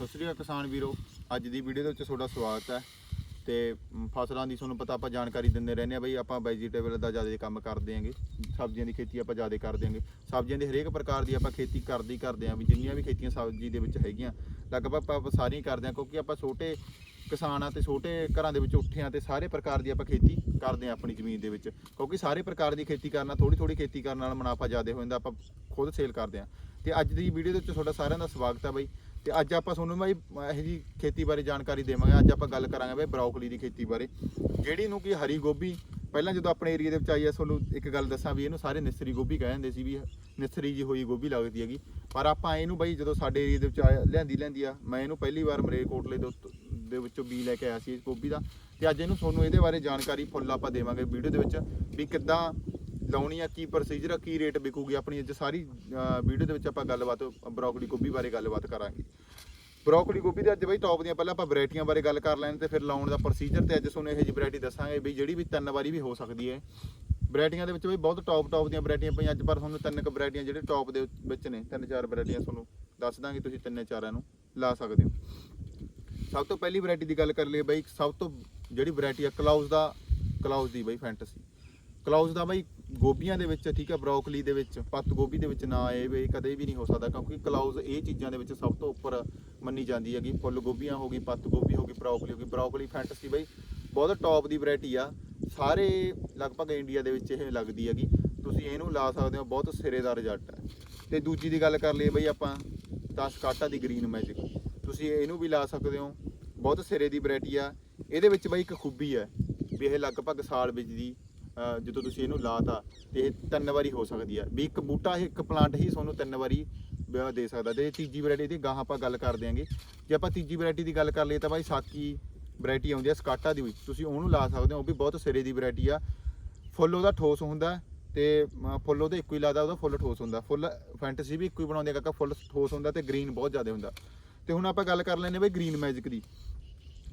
ਸਤਿ ਸ੍ਰੀ ਅਕਾਲ ਕਿਸਾਨ ਵੀਰੋ। ਅੱਜ ਦੀ ਵੀਡੀਓ ਦੇ ਵਿੱਚ ਤੁਹਾਡਾ ਸਵਾਗਤ ਹੈ ਤੇ ਫਸਲਾਂ ਦੀ ਤੁਹਾਨੂੰ ਪਤਾ ਆਪਾਂ ਜਾਣਕਾਰੀ ਦਿੰਦੇ ਰਹਿੰਦੇ ਆ ਬਈ ਆਪਾਂ ਵੈਜੀਟੇਬਲ ਦਾ ਜ਼ਿਆਦਾ ਕੰਮ ਕਰਦੇ ਆਂਗੇ ਸਬਜ਼ੀਆਂ ਦੀ ਖੇਤੀ ਆਪਾਂ ਜ਼ਿਆਦਾ ਕਰਦੇ ਆਂਗੇ ਸਬਜ਼ੀਆਂ ਦੀ ਹਰੇਕ ਪ੍ਰਕਾਰ ਦੀ ਆਪਾਂ ਖੇਤੀ ਕਰਦੇ ਹੀ ਕਰਦੇ ਆਂ ਵੀ ਜਿੰਨੀਆਂ ਵੀ ਖੇਤੀਆਂ ਸਬਜ਼ੀ ਦੇ ਵਿੱਚ ਹੈਗੀਆਂ, ਲਗਭਗ ਆਪਾਂ ਆਪਾਂ ਸਾਰੀਆਂ ਕਰਦੇ ਆਂ ਕਿਉਂਕਿ ਆਪਾਂ ਛੋਟੇ ਕਿਸਾਨ ਆ ਤੇ ਛੋਟੇ ਘਰਾਂ ਦੇ ਵਿੱਚ ਉੱਠੇ ਆ ਤੇ ਸਾਰੇ ਪ੍ਰਕਾਰ ਦੀ ਆਪਾਂ ਖੇਤੀ ਕਰਦੇ ਆ ਆਪਣੀ ਜ਼ਮੀਨ ਦੇ ਵਿੱਚ। ਕਿਉਂਕਿ ਸਾਰੇ ਪ੍ਰਕਾਰ ਦੀ ਖੇਤੀ ਕਰਨਾ ਥੋੜੀ ਥੋੜੀ ਖੇਤੀ ਕਰਨ ਨਾਲ ਮੁਨਾਫਾ ਜ਼ਿਆਦਾ ਹੋ ਜਾਂਦਾ, ਆਪਾਂ ਖੁਦ ਸੇਲ ਕਰਦੇ ਆ ਤੇ ਅੱਜ ਦੀ ਵੀਡੀਓ ਦੇ ਵਿੱਚ ਤੁਹਾਡਾ ਸਾਰਿਆਂ ਦਾ ਸਵਾਗਤ ਹੈ ਬਾਈ। ਤੇ ਅੱਜ ਆਪਾਂ ਤੁਹਾਨੂੰ ਬਾਈ ਇਹੋ ਜੀ ਖੇਤੀ ਬਾਰੇ ਜਾਣਕਾਰੀ ਦੇਵਾਂਗੇ। ਅੱਜ ਆਪਾਂ ਗੱਲ ਕਰਾਂਗੇ ਬਾਈ ਬਰੋਕਲੀ ਦੀ ਖੇਤੀ ਬਾਰੇ। ਜਿਹੜੀ ਨੂੰ ਕਿ ਹਰੀ ਗੋਭੀ, ਪਹਿਲਾਂ ਜਦੋਂ ਆਪਣੇ ਏਰੀਆ ਦੇ ਵਿੱਚ ਆਈ ਆ, ਤੁਹਾਨੂੰ ਇੱਕ ਗੱਲ ਦੱਸਾਂ ਵੀ ਇਹਨੂੰ ਸਾਰੇ ਨਿਸਰੀ ਗੋਭੀ ਕਹਿ ਜਾਂਦੇ ਸੀ ਵੀ ਨਿਸਰੀ ਜੀ ਹੋਈ ਗੋਭੀ ਲੱਗਦੀ ਹੈਗੀ। ਪਰ ਆਪਾਂ ਇਹਨੂੰ ਬਾਈ ਜਦੋਂ ਸਾਡੇ ਏਰੀਆ ਦੇ ਵਿੱਚ ਆਇਆ, ਲਿਆਂਦੀ ਲਿਆਂਦੀ ਆ, ਮੈਂ ਇਹਨੂੰ ਪਹਿਲੀ ਵਾਰ ਮਰੇਕੋਟਲੇ ਦੇ ਦੇ ਵਿੱਚੋਂ ਬੀ ਲੈ ਕੇ ਆਇਆ ਸੀ ਇਸ ਗੋਭੀ ਦਾ। ਤੇ ਅੱਜ ਇਹਨੂੰ ਤੁਹਾਨੂੰ ਇਹਦੇ ਬਾਰੇ ਜਾਣਕਾਰੀ ਫੁੱਲ ਆਪਾਂ ਦੇਵਾਂਗੇ ਵੀਡੀਓ ਦੇ ਵਿੱਚ ਵੀ ਕਿੱਦਾਂ ਲਾਉਣੀ ਆ ਕੀ ਪ੍ਰੋਸੀਜਰ ਆ, ਕੀ ਰੇਟ ਵਿਕੂਗੀ ਆਪਣੀ, ਅੱਜ ਸਾਰੀ ਵੀਡੀਓ ਦੇ ਵਿੱਚ ਆਪਾਂ ਗੱਲਬਾਤ, ਬਰੋਕਲੀ ਗੋਭੀ ਬਾਰੇ ਗੱਲਬਾਤ ਕਰਾਂਗੇ। ਬਰੋਕਲੀ ਗੋਭੀ ਦੇ ਅੱਜ ਬਈ ਟੌਪ ਦੀਆਂ, ਪਹਿਲਾਂ ਆਪਾਂ ਵੈਰਾਈਟੀਆਂ ਬਾਰੇ ਗੱਲ ਕਰ ਲੈਣ ਤੇ ਫਿਰ ਲਾਉਣ ਦਾ ਪ੍ਰੋਸੀਜਰ ਤੇ ਅੱਜ ਤੁਹਾਨੂੰ ਇਹੋ ਜਿਹੀ ਵੈਰਾਈਟੀ ਦੱਸਾਂਗੇ ਵੀ ਜਿਹੜੀ ਵੀ ਤਿੰਨ ਵਾਰੀ ਵੀ ਹੋ ਸਕਦੀ ਹੈ। ਵੈਰਾਈਟੀਆਂ ਦੇ ਵਿੱਚ ਬਈ ਬਹੁਤ ਟੌਪ ਟੌਪ ਦੀਆਂ ਵੈਰਾਈਟੀਆਂ ਪਈਆਂ, ਅੱਜ ਪਰ ਤੁਹਾਨੂੰ ਤਿੰਨ ਕੁ ਵੈਰਾਈਟੀਆਂ ਜਿਹੜੇ ਟੌਪ ਦੇ ਵਿੱਚ ਨੇ, ਤਿੰਨ ਚਾਰ ਵੈਰਾਈਟੀਆਂ ਤੁਹਾਨੂੰ ਦੱਸ ਦਾਂਗੇ, ਤੁਸੀਂ ਤਿੰਨੇ ਚਾਰਾਂ ਨੂੰ ਲਾ ਸਕਦੇ ਹੋ। ਸਭ ਤੋਂ ਪਹਿਲੀ ਵੈਰਾਈਟੀ ਦੀ ਗੱਲ ਕਰ ਲਈਏ ਬਈ, ਸਭ ਤੋਂ ਜਿਹੜੀ ਵੈਰਾਈਟੀ ਆ, ਕਲਾਉਜ਼ ਦਾ, ਕਲਾਉਜ਼ ਦੀ ਬਈ ਫੈਂਟਸੀ ਕਲਾਉਜ਼ ਦਾ ਬਈ ਗੋਭੀਆਂ ਦੇ ਵਿੱਚ, ਠੀਕ ਹੈ ਬਰੋਕਲੀ ਦੇ ਵਿੱਚ, ਪੱਤ ਗੋਭੀ ਦੇ ਵਿੱਚ ਨਾ ਆਏ ਵੀ ਕਦੇ ਵੀ ਨਹੀਂ ਹੋ ਸਕਦਾ, ਕਿਉਂਕਿ ਕਲਾਉਜ਼ ਇਹ ਚੀਜ਼ਾਂ ਦੇ ਵਿੱਚ ਸਭ ਤੋਂ ਉੱਪਰ ਮੰਨੀ ਜਾਂਦੀ ਹੈਗੀ। ਫੁੱਲ ਗੋਭੀਆਂ ਹੋ ਗਈ, ਪੱਤ ਗੋਭੀ ਹੋ ਗਈ, ਬਰੋਕਲੀ ਹੋ ਗਈ। ਬਰੋਕਲੀ ਫੈਂਟਸੀ ਬਈ, ਬਹੁਤ ਟੌਪ ਦੀ ਵੈਰਾਈਟੀ ਆ। ਸਾਰੇ ਲਗਭਗ ਇੰਡੀਆ ਦੇ ਵਿੱਚ ਇਹ ਲੱਗਦੀ ਹੈਗੀ। ਤੁਸੀਂ ਇਹਨੂੰ ਲਾ ਸਕਦੇ ਹੋ, ਬਹੁਤ ਸਿਰੇ ਦਾ ਰਿਜ਼ਲਟ ਹੈ ਤੇ ਦੂਜੀ ਦੀ ਗੱਲ ਕਰ ਲਈਏ ਬਈ ਆਪਾਂ, ਤਾਂ ਸਕਾਟਾ ਦੀ ਗ੍ਰੀਨ ਮੈਜਿਕ ਤੁਸੀਂ ਇਹਨੂੰ ਵੀ ਲਾ ਸਕਦੇ ਹੋ, ਬਹੁਤ ਸਿਰੇ ਦੀ ਵੈਰਾਈਟੀ ਆ। ਇਹਦੇ ਵਿੱਚ ਬਈ ਇੱਕ ਖੂਬੀ ਹੈ ਵੀ ਇਹ ਲਗਭਗ ਸਾਲ ਵਿੱਚ ਦੀ ਜਦੋਂ ਤੁਸੀਂ ਇਹਨੂੰ ਲਾਤਾ ਤੇ ਇਹ ਤਿੰਨ ਵਾਰੀ ਹੋ ਸਕਦੀ ਆ। ਵੀ ਇੱਕ ਬੂਟਾ ਇਹ ਇੱਕ ਪਲਾਂਟ ਹੀ ਤੁਹਾਨੂੰ ਤਿੰਨ ਵਾਰੀ ਵਿਆਹ ਦੇ ਸਕਦਾ ਤੇ ਤੀਜੀ ਵੈਰਾਈਟੀ ਦੀ ਗਾਹਾਂ ਆਪਾਂ ਗੱਲ ਕਰ ਦਿਆਂਗੇ। ਜੇ ਆਪਾਂ ਤੀਜੀ ਵੈਰਾਈਟੀ ਦੀ ਗੱਲ ਕਰ ਲਈਏ ਤਾਂ ਬਾਈ ਸਾਕੀ ਵੈਰਾਈਟੀ ਆਉਂਦੀ ਆ ਸਕਾਟਾ ਦੀ ਵੀ। ਤੁਸੀਂ ਉਹਨੂੰ ਲਾ ਸਕਦੇ ਹੋ ਉਹ ਵੀ ਬਹੁਤ ਸਿਰੇ ਦੀ ਵੈਰਾਈਟੀ ਆ। ਫੁੱਲ ਉਹਦਾ ਠੋਸ ਹੁੰਦਾ ਤੇ ਅਮ, ਫੁੱਲ ਉਹਦੇ ਇੱਕੋ ਹੀ ਲੱਗਦਾ ਉਹਦਾ ਫੁੱਲ ਠੋਸ ਹੁੰਦਾ। ਫੁੱਲ ਫੈਂਟਸੀ ਵੀ ਇੱਕੋ ਹੀ ਬਣਾਉਂਦੇ ਆ ਕਾਕਾ ਫੁੱਲ ਠੋਸ ਹੁੰਦਾ ਤੇ ਗ੍ਰੀਨ ਬਹੁਤ ਜ਼ਿਆਦਾ ਹੁੰਦਾ। ਤੇ ਹੁਣ ਆਪਾਂ ਗੱਲ ਕਰ ਲੈਨੇ ਬਈ ਗ੍ਰੀਨ ਮੈਜਿਕ ਦੀ।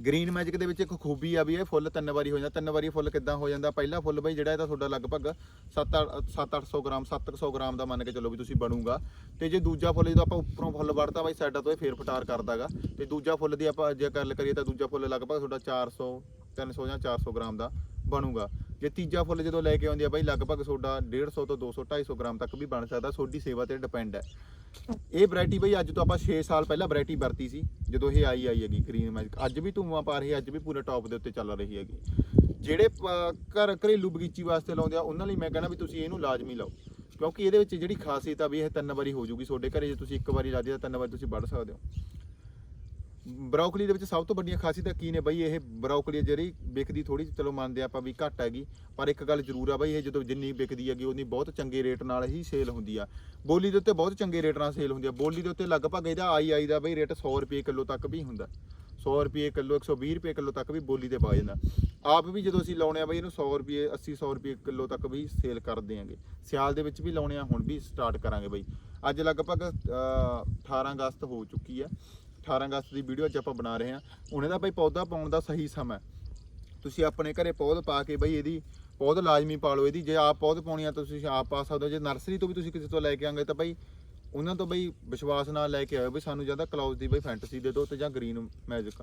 ਗ੍ਰੀਨ ਮੈਜਿਕ ਦੇ ਵਿੱਚ ਇੱਕ ਖੂਬੀ ਆ ਵੀ ਇਹ ਫੁੱਲ ਤਿੰਨ ਵਾਰੀ ਹੋ ਜਾਂਦਾ, ਤਿੰਨ ਵਾਰੀ ਫੁੱਲ ਕਿੱਦਾਂ ਹੋ ਜਾਂਦਾ? ਪਹਿਲਾ ਫੁੱਲ ਬਈ ਜਿਹੜਾ ਇਹਦਾ ਤੁਹਾਡਾ ਲਗਭਗ 7-800 ਗ੍ਰਾਮ 700 ਗ੍ਰਾਮ ਦਾ ਮੰਨ ਕੇ ਚੱਲੋ ਵੀ ਤੁਸੀਂ ਬਣੂਗਾ। ਤੇ ਜੇ ਦੂਜਾ ਫੁੱਲ ਜਦੋਂ ਆਪਾਂ ਉੱਪਰੋਂ ਫੁੱਲ ਵੜਤਾ ਬਾਈ ਸਾਈਡਾਂ ਤੋਂ ਇਹ ਫੇਰ ਫਟਾਰ ਕਰਦਾਗਾ। ਤੇ ਦੂਜਾ ਫੁੱਲ ਦੀ ਆਪਾਂ ਜੇ ਗੱਲ ਕਰੀਏ ਤਾਂ ਦੂਜਾ ਫੁੱਲ ਲਗਭਗ ਤੁਹਾਡਾ 400 300 ਜਾਂ 400 ਗ੍ਰਾਮ ਦਾ ਬਣੂਗਾ। ਜੇ ਤੀਜਾ ਫੁੱਲ ਜਦੋਂ ਲੈ ਕੇ ਆਉਂਦੀ ਆ ਬਾਈ ਲਗਭਗ ਤੁਹਾਡਾ 150 ਤੋਂ 200 250 ਗ੍ਰਾਮ ਤੱਕ ਵੀ ਬਣ ਸਕਦਾ, ਤੁਹਾਡੀ ਸੇਵਾ ਤੇ ਡਿਪੈਂਡ ਹੈ। ਇਹ ਵੈਰਾਈਟੀ ਬਈ ਅੱਜ ਤੋਂ ਆਪਾਂ 6 ਸਾਲ ਪਹਿਲਾਂ ਵੈਰਾਈਟੀ ਵਰਤੀ ਸੀ, ਜਦੋਂ ਇਹ ਆਈ ਆਈ ਹੈਗੀ ਗ੍ਰੀਨ ਮੈਜਿਕ ਅੱਜ ਵੀ ਧੂਆਂ ਪਾ ਰਹੀ ਹੈ, ਅੱਜ ਵੀ ਪੂਰੇ ਟੌਪ ਦੇ ਉੱਤੇ ਚੱਲ ਰਹੀ ਹੈਗੀ। ਜਿਹੜੇ ਘਰ ਘਰੇਲੂ ਬਗੀਚੀ ਵਾਸਤੇ ਲਾਉਂਦੇ ਆ, ਉਹਨਾਂ ਲਈ ਮੈਂ ਕਹਿੰਦਾ ਵੀ ਤੁਸੀਂ ਇਹਨੂੰ ਲਾਜ਼ਮੀ ਲਾਓ। ਕਿਉਂਕਿ ਇਹਦੇ ਵਿੱਚ ਜਿਹੜੀ ਖਾਸੀਅਤ ਆ ਵੀ ਇਹ ਤਿੰਨ ਵਾਰੀ ਹੋ ਜੂਗੀ, ਤੁਹਾਡੇ ਘਰੇ ਜੇ ਤੁਸੀਂ ਇੱਕ ਵਾਰੀ ਲਾ ਦਿਆ ਤਾਂ ਤਿੰਨ ਵਾਰੀ ਤੁਸੀਂ ਵੱਢ ਸਕਦੇ ਹੋ। ਬਰੋਕਲੀ ਦੇ ਵਿੱਚ ਸਭ ਤੋਂ ਵੱਡੀਆਂ ਖਾਸੀਅਤਾਂ ਕੀ ਨੇ ਬਈ? ਇਹ ਬਰੋਕਲੀ ਜਿਹੜੀ ਵਿਕਦੀ ਥੋੜੀ ਚਲੋ ਮੰਨਦੇ ਆਪਾਂ ਵੀ ਘੱਟ ਹੈਗੀ ਪਰ ਇੱਕ ਗੱਲ ਜ਼ਰੂਰ ਆ ਬਈ ਇਹ ਜਦੋਂ ਜਿੰਨੀ ਵਿਕਦੀ ਹੈਗੀ ਉਨੀ ਬਹੁਤ ਚੰਗੇ ਰੇਟ ਨਾਲ ਹੀ ਸੇਲ ਹੁੰਦੀ ਆ। ਬੋਲੀ ਦੇ ਉੱਤੇ ਬਹੁਤ ਚੰਗੇ ਰੇਟ ਨਾਲ ਸੇਲ ਹੁੰਦੀ ਆ। ਬੋਲੀ ਦੇ ਉੱਤੇ ਲਗਭਗ ਇਹਦਾ ਆਈ ਆਈ ਦਾ ਬਈ ਰੇਟ 100 ਰੁਪਏ ਕਿਲੋ ਤੱਕ ਵੀ ਹੁੰਦਾ। 100 ਰੁਪਏ ਕਿਲੋ 120 ਰੁਪਏ ਕਿਲੋ ਤੱਕ ਵੀ ਬੋਲੀ ਤੇ ਪਾ ਜਾਂਦਾ। ਆਪ ਵੀ ਜਦੋਂ ਅਸੀਂ ਲਾਉਣੇ ਆ ਬਈ ਇਹਨੂੰ 100 ਰੁਪਏ 80 100 ਰੁਪਏ ਕਿਲੋ ਤੱਕ ਵੀ ਸੇਲ ਕਰਦੇ ਆਂਗੇ ਸਿਆਲ ਦੇ ਵਿੱਚ ਵੀ ਲਾਉਣੇ ਆ ਹੁਣ ਵੀ ਸਟਾਰਟ ਕਰਾਂਗੇ ਬਈ। ਅੱਜ ਲਗਭਗ ਅਹ, 18 ਅਗਸਤ ਹੋ ਚੁੱਕੀ ਆ। 18 ਅਗਸਤ ਦੀ ਵੀਡੀਓ ਅੱਜ ਆਪਾਂ ਬਣਾ ਰਹੇ ਹਾਂ। ਉਹਨੇ ਦਾ ਬਈ ਪੌਦਾ ਪਾਉਣ ਦਾ ਸਹੀ ਸਮਾਂ ਤੁਸੀਂ ਆਪਣੇ ਘਰੇ ਪੌਦ ਪਾ ਕੇ ਬਈ ਇਹਦੀ ਪੌਦ ਲਾਜ਼ਮੀ ਪਾ ਲਓ। ਇਹਦੀ ਜੇ ਆਪ ਪੌਦ ਪਾਉਣੀ ਆ ਤਾਂ ਤੁਸੀਂ ਆਪ ਪਾ ਸਕਦੇ ਹੋ। ਜੇ ਨਰਸਰੀ ਤੋਂ ਵੀ ਤੁਸੀਂ ਕਿਸੇ ਤੋਂ ਲੈ ਕੇ ਆਂਗੇ ਤਾਂ ਬਈ ਉਹਨਾਂ ਤੋਂ ਬਈ ਵਿਸ਼ਵਾਸ ਨਾਲ ਲੈ ਕੇ ਆਇਓ ਵੀ ਸਾਨੂੰ ਜ਼ਿਆਦਾ ਕਲਾਉਜ਼ ਦੀ ਬਈ ਫੈਂਟਸੀ ਦੇ ਦਿਓ ਤੇ ਜਾਂ ਗ੍ਰੀਨ ਮੈਜਿਕ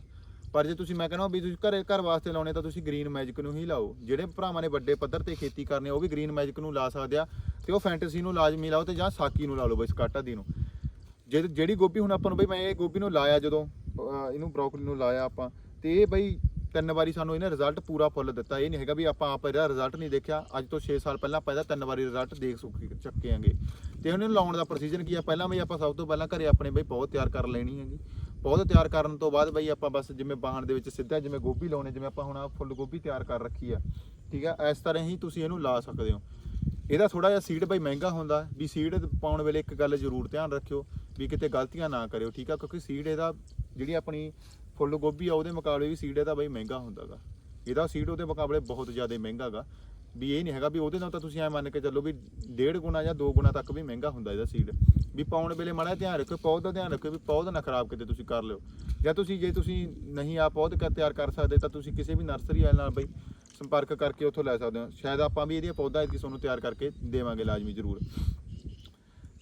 ਪਰ ਜੇ ਤੁਸੀਂ, ਮੈਂ ਕਹਿੰਦਾ ਵੀ ਤੁਸੀਂ ਘਰੇ, ਘਰ ਵਾਸਤੇ ਲਾਉਣੇ ਤਾਂ ਤੁਸੀਂ ਗ੍ਰੀਨ ਮੈਜਿਕ ਨੂੰ ਹੀ ਲਾਓ। ਜਿਹੜੇ ਭਰਾਵਾਂ ਨੇ ਵੱਡੇ ਪੱਧਰ ਤੇ ਖੇਤੀ ਕਰਨੀ ਉਹ ਵੀ ਗ੍ਰੀਨ ਮੈਜਿਕ ਨੂੰ ਲਾ ਸਕਦੇ ਆ ਤੇ ਉਹ ਫੈਂਟਸੀ ਨੂੰ ਲਾਜ਼ਮੀ ਲਾਓ ਤੇ ਜਾਂ ਸਾਕੀ ਨੂੰ ਲਾ ਲਓ ਬਈ ਸਕਾਟਾ ਦੀ ਨੂੰ। ਜੇ ਜਿਹੜੀ ਗੋਭੀ ਹੁਣ ਆਪਾਂ ਨੂੰ ਬਈ ਮੈਂ ਇਹ ਗੋਭੀ ਨੂੰ ਲਾਇਆ ਜਦੋਂ, ਅਹ ਇਹਨੂੰ ਬਰੋਕਲੀ ਨੂੰ ਲਾਇਆ ਆਪਾਂ, ਤੇ ਇਹ ਬਈ ਤਿੰਨ ਵਾਰੀ ਸਾਨੂੰ ਇਹਨੇ ਰਿਜ਼ਲਟ ਪੂਰਾ ਫੁੱਲ ਦਿੱਤਾ। ਇਹ ਨਹੀਂ ਹੈਗਾ ਵੀ ਆਪਾਂ ਆਪ ਇਹਦਾ ਰਿਜ਼ਲਟ ਨਹੀਂ ਦੇਖਿਆ। ਅੱਜ ਤੋਂ 6 ਸਾਲ ਪਹਿਲਾਂ ਆਪਾਂ ਇਹਦਾ ਤਿੰਨ ਵਾਰੀ ਰਿਜ਼ਲਟ ਦੇਖ ਸੁੱਕੀ ਚੱਕੇ ਆਂਗੇ ਤੇ ਹੁਣ ਇਹਨੂੰ ਲਾਉਣ ਦਾ ਪ੍ਰੋਸੀਜਰ ਕੀ ਆ? ਪਹਿਲਾਂ ਬਈ ਆਪਾਂ ਸਭ ਤੋਂ ਪਹਿਲਾਂ ਘਰੇ ਆਪਣੇ ਬਈ ਪੌਦ ਤਿਆਰ ਕਰ ਲੈਣੀ ਹੈਗੀ। ਪੌਦ ਤਿਆਰ ਕਰਨ ਤੋਂ ਬਾਅਦ ਬਈ ਆਪਾਂ ਬਸ ਜਿਵੇਂ ਬਾਹਣ ਦੇ ਵਿੱਚ ਸਿੱਧਾ ਜਿਵੇਂ ਗੋਭੀ ਲਾਉਣੇ, ਜਿਵੇਂ ਆਪਾਂ ਹੁਣ ਆਹ ਫੁੱਲ ਗੋਭੀ ਤਿਆਰ ਕਰ ਰੱਖੀ ਆ। ਠੀਕ ਆ? ਇਸ ਤਰ੍ਹਾਂ ਹੀ ਤੁਸੀਂ ਇਹਨੂੰ ਲਾ ਸਕਦੇ ਹੋ। ਇਹਦਾ ਥੋੜਾ ਜਿਹਾ ਸੀਡ ਬਈ ਮਹਿੰਗਾ ਹੁੰਦਾ। ਵੀ ਸੀਡ ਪਾਉਣ ਵੇਲੇ ਇੱਕ ਗੱਲ ਜ਼ਰੂਰ ਧਿਆਨ ਰੱਖਿਓ। ਵੀ ਕਿਤੇ ਗਲਤੀਆਂ ਨਾ ਕਰਿਓ, ਠੀਕ ਆ? ਕਿਉਂਕਿ ਸੀਡ ਇਹਦਾ ਜਿਹੜੀ ਆਪਣੀ ਫੁੱਲ ਗੋਭੀ ਆ, ਉਹਦੇ ਮੁਕਾਬਲੇ ਵੀ ਸੀਡ ਇਹਦਾ ਬਈ ਮਹਿੰਗਾ ਹੁੰਦਾਗਾ। ਇਹਦਾ ਸੀਡ ਉਹਦੇ ਮੁਕਾਬਲੇ ਬਹੁਤ ਜ਼ਿਆਦਾ ਮਹਿੰਗਾਗਾ। ਵੀ ਇਹ ਨਹੀਂ ਹੈਗਾ ਵੀ ਉਹਦੇ ਨਾਲ ਤਾਂ ਤੁਸੀਂ ਐ ਮੰਨ ਕੇ ਚੱਲੋ ਵੀ ਡੇਢ ਗੁਣਾ ਜਾਂ ਦੋ ਗੁਣਾ ਤੱਕ ਵੀ ਮਹਿੰਗਾ ਹੁੰਦਾ ਇਹਦਾ ਸੀਡ ਵੀ ਪਾਉਣ ਵੇਲੇ ਮਾੜਾ ਧਿਆਨ ਰੱਖਿਓ, ਪੌਦ ਦਾ ਧਿਆਨ ਰੱਖਿਓ ਵੀ ਪੌਦ ਨਾ ਖਰਾਬ ਕਿਤੇ ਤੁਸੀਂ ਕਰ ਲਿਓ। ਜਾਂ ਤੁਸੀਂ ਜੇ ਤੁਸੀਂ ਨਹੀਂ ਆ ਪੌਦ ਕ- ਤਿਆਰ ਕਰ ਸਕਦੇ ਤਾਂ ਤੁਸੀਂ ਕਿਸੇ ਵੀ ਨਰਸਰੀ ਵਾਲੇ ਨਾਲ ਬਈ ਸੰਪਰਕ ਕਰਕੇ ਉੱਥੋਂ ਲੈ ਸਕਦੇ ਹੋ। ਸ਼ਾਇਦ ਆਪਾਂ ਵੀ ਇਹਦੀਆਂ ਪੌਦਾ ਇਤਕੀ ਤੁਹਾਨੂੰ ਤਿਆਰ ਕਰਕੇ ਦੇਵਾਂਗੇ ਲਾਜ਼ਮੀ ਜ਼ਰੂਰ।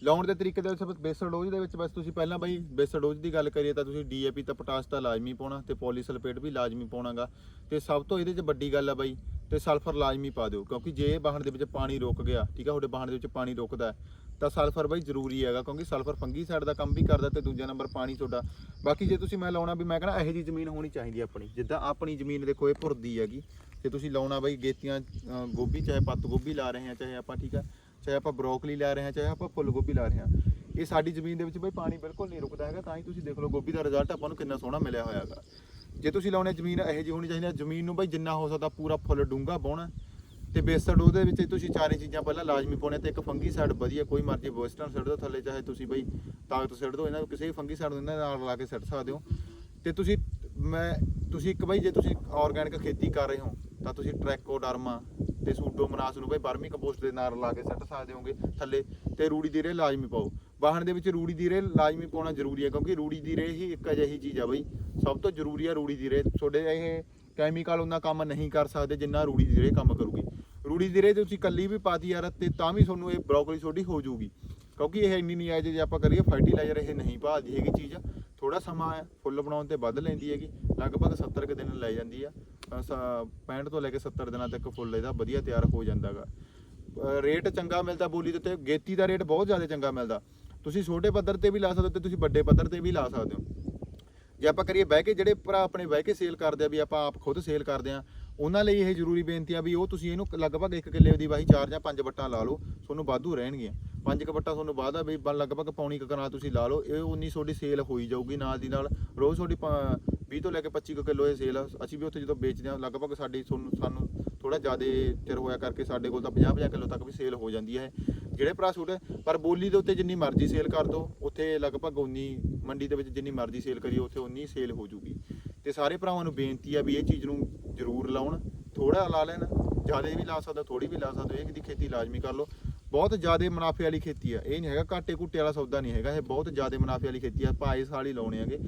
ਲਾਉਣ ਦੇ ਤਰੀਕੇ ਦੇ ਵਿੱਚ ਬਸ ਡੋਜ਼ ਦੇ ਵਿੱਚ ਬਸ ਤੁਸੀਂ ਪਹਿਲਾਂ ਬਾਈ ਬੇਸਲ ਡੋਜ਼ ਦੀ ਗੱਲ ਕਰੀਏ ਤਾਂ ਤੁਸੀਂ ਡੀਏਪੀ ਤਾਂ ਪੋਟਾਸ਼ ਤਾਂ ਲਾਜ਼ਮੀ ਪਾਉਣਾ ਤੇ ਪੋਲੀਸਲਫੇਟ ਵੀ ਲਾਜ਼ਮੀ ਪਾਉਣਾਗਾ। ਤੇ ਸਭ ਤੋਂ ਇਹਦੇ 'ਚ ਵੱਡੀ ਗੱਲ ਆ ਬਾਈ ਤੇ ਸਲਫਰ ਲਾਜ਼ਮੀ ਪਾ ਦਿਓ, ਕਿਉਂਕਿ ਜੇ ਵਾਹਣ ਦੇ ਵਿੱਚ ਪਾਣੀ ਰੁਕ ਗਿਆ, ਠੀਕ ਆ, ਤੁਹਾਡੇ ਵਾਹਣ ਦੇ ਵਿੱਚ ਪਾਣੀ ਰੁਕਦਾ ਤਾਂ ਸਲਫਰ ਬਾਈ ਜ਼ਰੂਰੀ ਹੈਗਾ, ਕਿਉਂਕਿ ਸਲਫਰ ਫੰਗੀ ਸਾਈਡ ਦਾ ਕੰਮ ਵੀ ਕਰਦਾ ਤੇ ਦੂਜਾ ਨੰਬਰ ਪਾਣੀ ਤੁਹਾਡਾ। ਬਾਕੀ ਜੇ ਤੁਸੀਂ ਮੈਂ ਲਾਉਣਾ ਵੀ ਮੈਂ ਕਹਿੰਦਾ ਇਹੋ ਜੀ ਜ਼ਮੀਨ ਹੋਣੀ ਚਾਹੀਦੀ ਆਪਣੀ, ਜਿੱਦਾਂ ਆਪਣੀ ਜ਼ਮੀਨ ਦੇਖੋ ਇਹ ਭੁਰਦੀ ਹੈਗੀ, ਤੇ ਤੁਸੀਂ ਲਾਉਣਾ ਬਾਈ ਗੇਤੀਆਂ ਗੋਭੀ ਚਾਹੇ ਪੱਤ ਗੋਭੀ ਲਾ ਰਹੇ ਹਾਂ ਚਾਹੇ ਆਪਾਂ ਠੀਕ ਆ ਚਾਹੇ ਆਪਾਂ ਬਰੋਕਲੀ ਲਾ ਰਹੇ ਹਾਂ, ਚਾਹੇ ਆਪਾਂ ਫੁੱਲ ਗੋਭੀ ਲਾ ਰਹੇ ਹਾਂ, ਇਹ ਸਾਡੀ ਜ਼ਮੀਨ ਦੇ ਵਿੱਚ ਬਈ ਪਾਣੀ ਬਿਲਕੁਲ ਨਹੀਂ ਰੁਕਦਾ ਹੈਗਾ, ਤਾਂ ਹੀ ਤੁਸੀਂ ਦੇਖ ਲਓ ਗੋਭੀ ਦਾ ਰਿਜ਼ਲਟ ਆਪਾਂ ਨੂੰ ਕਿੰਨਾ ਸੋਹਣਾ ਮਿਲਿਆ ਹੋਇਆ ਹੈਗਾ। ਜੇ ਤੁਸੀਂ ਲਾਉਣੇ ਜ਼ਮੀਨ ਇਹੋ ਜਿਹੀ ਹੋਣੀ ਚਾਹੀਦੀ ਹੈ ਜ਼ਮੀਨ ਨੂੰ ਬਈ ਜਿੰਨਾ ਹੋ ਸਕਦਾ ਪੂਰਾ ਫੁੱਲ ਡੂੰਘਾ ਬਾਉਣਾ ਤੇ ਬੇਸਡ ਉਹਦੇ ਵਿੱਚ ਤੁਸੀਂ ਚਾਰੇ ਚੀਜ਼ਾਂ ਪਹਿਲਾਂ ਲਾਜ਼ਮੀ ਪਾਉਣੇ ਤੇ ਇੱਕ ਫੰਗੀ ਸਾਈਡ ਵਧੀਆ, ਕੋਈ ਮਰਜ਼ੀ ਵੈਸਟਰਨ ਸਿੱਟ ਦਿਓ ਥੱਲੇ ਚਾਹੇ ਤੁਸੀਂ ਬਈ ਤਾਕਤ ਸਿੱਟ ਦਿਓ ਇਹਨਾਂ ਨੂੰ ਕਿਸੇ ਵੀ ਫੰਗੀ ਸਾਈਡ ਇਹਨਾਂ ਨਾਲ ਲਾ ਕੇ ਸਿੱਟ ਸਕਦੇ ਹੋ। ਤੇ ਤੁਸੀਂ, ਮੈਂ, ਤੁਸੀਂ ਇੱਕ ਬਈ ਜੇ ਤੁਸੀਂ ਆਰਗੈਨਿਕ ਖੇਤੀ ਕਰ ਰਹੇ ਹੋ, ਤਾਂ ਤੁਸੀਂ ਟ੍ਰੈਕੋਡਰਮਾ ਤੇ ਸੂਡੋਮੋਨਾਸ ਨੂੰ ਬਈ ਬਰਮੀ ਕੰਪੋਸਟ ਦੇ ਨਾਲ ਲਾ ਕੇ ਸੱਟ ਸਕਦੇ ਹੋਗੇ ਥੱਲੇ ਤੇ ਰੂੜੀ ਦੀ ਰੇ ਲਾਜ਼ਮੀ ਪਾਓ। ਵਾਹਣ ਦੇ ਵਿੱਚ ਰੂੜੀ ਦੀ ਰੇ ਲਾਜ਼ਮੀ ਪਾਉਣਾ ਜ਼ਰੂਰੀ ਹੈ ਕਿਉਂਕਿ ਰੂੜੀ ਦੀ ਰੇ ਹੀ ਇੱਕ ਅਜਿਹੀ ਚੀਜ਼ ਆ ਬਈ। ਸਭ ਤੋਂ ਜ਼ਰੂਰੀ ਆ ਰੂੜੀ ਦੀ ਰੇ। ਤੁਹਾਡੇ ਇਹ ਕੈਮੀਕਲ ਉਹਨਾਂ ਕੰਮ ਨਹੀਂ ਕਰ ਸਕਦੇ ਜਿੰਨਾ ਰੂੜੀ ਦੀ ਰੇ ਕੰਮ ਕਰੂਗੀ। ਰੂੜੀ ਦੀ ਰੇ ਤੁਸੀਂ ਕੱਲੀ ਵੀ ਪਾਤੀ ਯਾਰ ਤੇ ਤਾਂ ਵੀ ਤੁਹਾਨੂੰ ਇਹ ਬਰੋਕਲੀ ਤੁਹਾਡੀ ਹੋ ਜਾਊਗੀ। ਕਿਉਂਕਿ ਇਹ ਇੰਨੀ ਨਹੀਂ ਆਏ ਜੇ ਆਪਾਂ ਕਰੀਏ ਫਰਟੀਲਾਈਜ਼ਰ ਇਹ ਨਹੀਂ ਭਾਲਦੀ ਹੈਗੀ ਚੀਜ਼। ਥੋੜਾ ਸਮਾਂ ਹੈ, ਫੁੱਲ ਬਣਾਉਣ ਤੇ ਵੱਧ ਲੈਂਦੀ ਹੈਗੀ। ਲਗਭਗ 70 ਕੁ ਦਿਨ ਲੈ ਜਾਂਦੀ ਆ। 65 ਤੋਂ ਲੈ ਕੇ 70 ਦਿਨਾਂ ਤੱਕ ਫੁੱਲ ਇਹਦਾ ਵਧੀਆ ਤਿਆਰ ਹੋ ਜਾਂਦਾਗਾ। ਰੇਟ ਚੰਗਾ ਮਿਲਦਾ ਬੋਲੀ ਦੇ ਉੱਤੇ, ਗੇਤੀ ਦਾ ਰੇਟ ਬਹੁਤ ਜ਼ਿਆਦਾ ਚੰਗਾ ਮਿਲਦਾ। ਤੁਸੀਂ ਛੋਟੇ ਪੱਧਰ ਤੇ ਵੀ ਲਾ ਸਕਦੇ ਹੋ ਤੇ ਤੁਸੀਂ ਵੱਡੇ ਪੱਧਰ ਤੇ ਵੀ ਲਾ ਸਕਦੇ ਹੋ। ਜੇ ਆਪਾਂ ਕਰੀਏ ਬਹਿ ਕੇ ਜਿਹੜੇ ਭਰਾ ਆਪਣੇ ਬਹਿ ਕੇ ਸੇਲ ਕਰਦੇ ਆ ਵੀ ਆਪਾਂ ਆਪ ਖੁਦ ਸੇਲ ਕਰਦੇ ਆ, ਉਹਨਾਂ ਲਈ ਇਹ ਜ਼ਰੂਰੀ ਬੇਨਤੀ ਆ ਵੀ ਉਹ ਤੁਸੀਂ ਇਹਨੂੰ ਲਗਭਗ 1 ਕਿੱਲੇ ਦੀ ਵਾਹੀ 4 ਜਾਂ 5 ਵੱਟਾਂ ਲਾ ਲਓ, ਤੁਹਾਨੂੰ ਵਾਧੂ ਰਹਿਣਗੀਆਂ। 5 ਕ ਵੱਟਾਂ ਤੁਹਾਨੂੰ ਬਾਅਦ ਆ ਵੀ ਲਗਭਗ ਪੌਣੀ ਕ ਕਨਾਲ ਤੁਸੀਂ ਲਾ ਲਓ, ਇਹ 19 ਤੁਹਾਡੀ ਸੇਲ ਹੋਈ ਜਾਊਗੀ ਨਾਲ ਦੀ ਨਾਲ। ਰੋਜ਼ ਤੁਹਾਡੀ 20 ਤੋਂ ਲੈ ਕੇ 25 ਕੁ ਕਿਲੋ ਇਹ ਸੇਲ ਆ। ਅਸੀਂ ਵੀ ਉੱਥੇ ਜਦੋਂ ਵੇਚਦੇ ਆ ਲਗਭਗ ਸਾਡੀ ਤੁਹਾਨੂੰ ਸਾਨੂੰ ਥੋੜਾ ਜ਼ਿਆਦਾ ਚਿਰ ਹੋਇਆ ਕਰਕੇ ਸਾਡੇ ਕੋਲ ਤਾਂ 50 50 ਕਿਲੋ ਤੱਕ ਵੀ ਸੇਲ ਹੋ ਜਾਂਦੀ ਹੈ। ਜਿਹੜੇ ਭਰਾ ਸੂਟ ਪਰ ਬੋਲੀ ਦੇ ਉੱਤੇ ਜਿੰਨੀ ਮਰਜ਼ੀ ਸੇਲ ਕਰ ਦਿਓ ਉੱਥੇ ਲਗਭਗ ਉਨੀ ਮੰਡੀ ਦੇ ਵਿੱਚ ਜਿੰਨੀ ਮਰਜ਼ੀ ਸੇਲ ਕਰੀਏ, ਉੱਥੇ ਉਨੀ ਸੇਲ ਹੋ ਜੂਗੀ। ਤੇ ਸਾਰੇ ਭਰਾਵਾਂ ਨੂੰ ਬੇਨਤੀ ਆ ਵੀ ਇਹ ਚੀਜ਼ ਨੂੰ ਜ਼ਰੂਰ ਲਾਉਣ ਥੋੜਾ ਲਾ ਲੈਣ, ਜ਼ਿਆਦਾ ਵੀ ਲਾ ਸਕਦਾ ਥੋੜੀ ਵੀ ਲਾ ਸਕਦਾ, ਇਹ ਦੀ ਖੇਤੀ ਲਾਜ਼ਮੀ ਕਰ ਲਓ। ਬਹੁਤ ਜ਼ਿਆਦਾ ਮੁਨਾਫੇ ਵਾਲੀ ਖੇਤੀ ਆ, ਇਹ ਨਹੀਂ ਹੈਗਾ, ਘਾਟੇ ਘੁੱਟੇ ਵਾਲਾ ਸੌਦਾ ਨਹੀਂ ਹੈਗਾ, ਇਹ ਬਹੁਤ ਜ਼ਿਆਦਾ ਮੁਨਾਫੇ ਵਾਲੀ ਖੇਤੀ ਆ ਭਾਈ ਸਾਲ ਹੀ ਲਾਉਣੇ ਹੈਗੇ।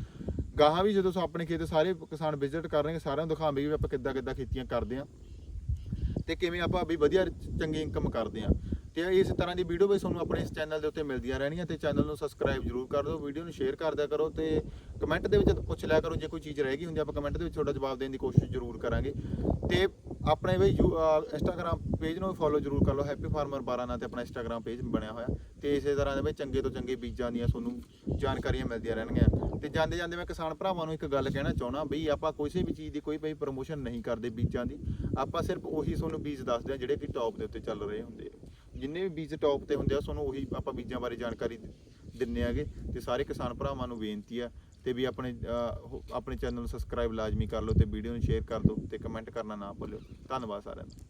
ਗਾਹਾਂ ਵੀ ਜਦੋਂ ਆਪਣੇ ਖੇਤ ਸਾਰੇ ਕਿਸਾਨ ਵਿਜ਼ਿਟ ਕਰ ਰਹੇ ਸਾਰਿਆਂ ਨੂੰ ਦਿਖਾਵਾਂਗੇ ਵੀ ਆਪਾਂ ਕਿੱਦਾਂ ਕਿੱਦਾਂ ਖੇਤੀਆਂ ਕਰਦੇ ਆ ਤੇ ਕਿਵੇਂ ਆਪਾਂ ਵੀ ਵਧੀਆ ਚੰਗੀ ਇਨਕਮ ਕਰਦੇ ਆ। ਤੇ ਇਸ ਤਰ੍ਹਾਂ ਦੀ ਵੀਡੀਓ ਵੀ ਤੁਹਾਨੂੰ ਆਪਣੇ ਇਸ ਚੈਨਲ ਦੇ ਉੱਤੇ ਮਿਲਦੀਆਂ ਰਹਿਣੀਆਂ ਤੇ ਚੈਨਲ ਨੂੰ ਸਬਸਕ੍ਰਾਈਬ ਜਰੂਰ ਕਰ ਦਿਓ ਵੀਡੀਓ ਨੂੰ ਸ਼ੇਅਰ ਕਰ ਦਿਆ ਕਰੋ ਤੇ ਕਮੈਂਟ ਦੇ ਵਿੱਚ ਪੁੱਛ ਲਿਆ ਕਰੋ ਜੇ ਕੋਈ ਚੀਜ਼ ਰਹਿ ਗਈ ਹੁੰਦੀ ਆਪਾਂ ਕਮੈਂਟ ਦੇ ਵਿੱਚ ਤੁਹਾਡਾ ਜਵਾਬ ਦੇਣ ਦੀ ਕੋਸ਼ਿਸ਼ ਜਰੂਰ ਕਰਾਂਗੇ। ਤੇ ਆਪਣੇ ਵੀ ਇੰਸਟਾਗ੍ਰam ਪੇਜ ਨੂੰ ਫੋਲੋ ਜਰੂਰ ਕਰ ਲਓ ਹੈਪੀ ਫਾਰਮਰ 12 ਨਾਂ ਤੇ ਆਪਣਾ ਇੰਸਟਾਗ੍ਰam ਪੇਜ ਬਣਿਆ ਹੋਇਆ ਤੇ ਇਸੇ ਤਰ੍ਹਾਂ ਦੇ ਵਿੱਚ ਚੰਗੇ ਤੋਂ ਚੰਗੇ ਬੀਜਾਂ ਦੀਆਂ ਤੁਹਾਨੂੰ ਜਾਣਕਾਰੀਆਂ ਮਿਲਦੀਆਂ ਰਹਿਣਗੀਆਂ। ਤੇ ਜਾਂਦੇ ਜਾਂਦੇ ਮੈਂ ਕਿਸਾਨ ਭਰਾਵਾਂ ਨੂੰ ਇੱਕ ਗੱਲ ਕਹਿਣਾ ਚਾਹਣਾ ਬਈ ਆਪਾਂ ਕਿਸੇ ਵੀ ਚੀਜ਼ ਦੀ ਕੋਈ ਬਈ ਪ੍ਰੋਮੋਸ਼ਨ ਨਹੀਂ ਕਰਦੇ ਬੀਜਾਂ ਦੀ, ਆਪਾਂ ਸਿਰਫ ਉਹੀ ਤੁਹਾਨੂੰ ਬੀਜ ਦੱਸਦੇ ਆ ਜਿਹੜੇ ਕਿ ਟੌਪ ਦੇ ਉੱਤੇ ਚੱਲ ਰਹੇ ਹੁੰਦੇ ਆ। ਜਿੰਨੇ ਵੀ ਬੀਜ ਟੌਪ ਤੇ ਹੁੰਦੇ ਆ ਤੁਹਾਨੂੰ ਉਹੀ ਆਪਾਂ ਬੀਜਾਂ ਬਾਰੇ ਜਾਣਕਾਰੀ ਦਿੰਨੇ ਆਗੇ ਤੇ ਸਾਰੇ ਕਿਸਾਨ ਭਰਾਵਾਂ ਨੂੰ ਬੇਨਤੀ ਆ ਤੇ ਵੀ ਆਪਣੇ ਆਪਣੇ ਚੈਨਲ ਨੂੰ ਸਬਸਕ੍ਰਾਈਬ ਲਾਜ਼ਮੀ ਕਰ ਲਓ ਤੇ ਵੀਡੀਓ ਨੂੰ ਸ਼ੇਅਰ ਕਰ ਦਿਓ ਤੇ ਕਮੈਂਟ ਕਰਨਾ ਨਾ ਭੁੱਲਿਓ। ਧੰਨਵਾਦ ਸਾਰਿਆਂ ਦਾ।